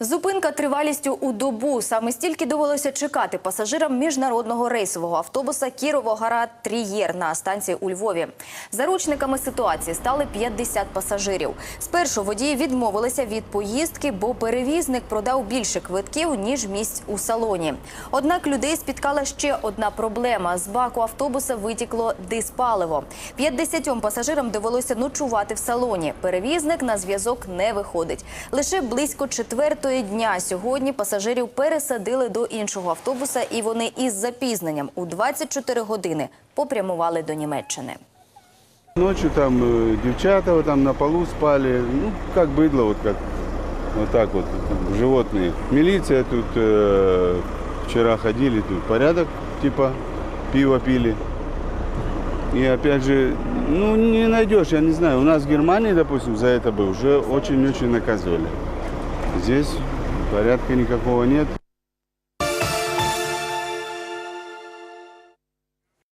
Зупинка тривалістю у добу. Саме стільки довелося чекати пасажирам міжнародного рейсового автобуса Кіровоград Трієр на станції у Львові. Заручниками ситуації стали 50 пасажирів. Спершу водії відмовилися від поїздки, бо перевізник продав більше квитків ніж місць у салоні. Однак людей спіткала ще одна проблема: з баку автобуса витікло диспаливо. 50 пасажирам довелося ночувати в салоні. Перевізник на зв'язок не виходить. Лише близько четвертої дня сьогодні пасажирів пересадили до іншого автобуса, і вони із запізненням у 24 години попрямували до Німеччини. Ночью там э, девчата вот там на полу спали, ну, как быдло, вот как, вот так вот, животные. Милиция тут э, вчера ходили, тут порядок, типа, пиво пили. И опять же, ну, не найдешь, я не знаю, у нас в Германии, допустим, за это бы уже очень-очень наказывали. Здесь порядка никакого нет.